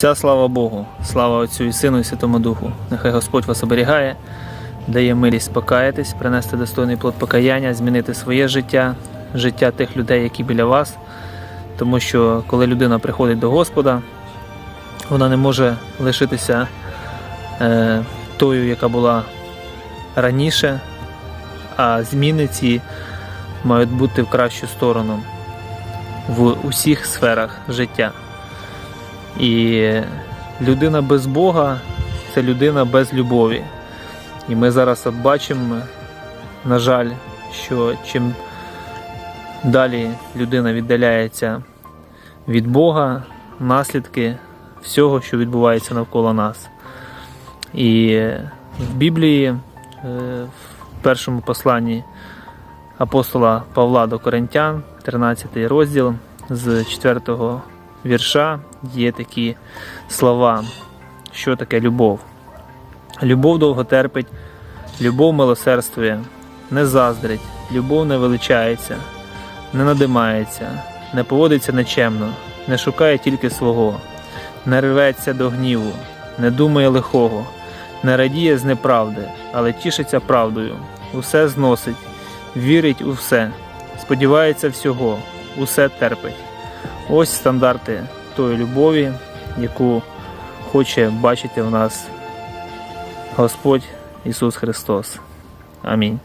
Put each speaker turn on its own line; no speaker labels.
Вся слава Богу, слава Отцю і Сину і Святому Духу. Нехай Господь вас оберігає, дає милість покаятись, принести достойний плод покаяння, змінити своє життя, життя тих людей, які біля вас. Тому що коли людина приходить до Господа, вона не може лишитися е, тою, яка була раніше, а зміни ці мають бути в кращу сторону в усіх сферах життя. І людина без Бога це людина без любові. І ми зараз от бачимо, на жаль, що чим далі людина віддаляється від Бога, наслідки всього, що відбувається навколо нас. І в Біблії, е, в першому посланні апостола Павла до Коринтян, 13 розділ з 4 вірша є такі слова, що таке любов. Любов довго терпить, любов милосердствує, не заздрить, любов не величається, не надимається, не поводиться нечемно, не шукає тільки свого, не рветься до гніву, не думає лихого, не радіє з неправди, але тішиться правдою, усе зносить, вірить у все, сподівається всього, усе терпить. Ось стандарти тої любові, яку хоче бачити в нас Господь Ісус Христос. Амінь.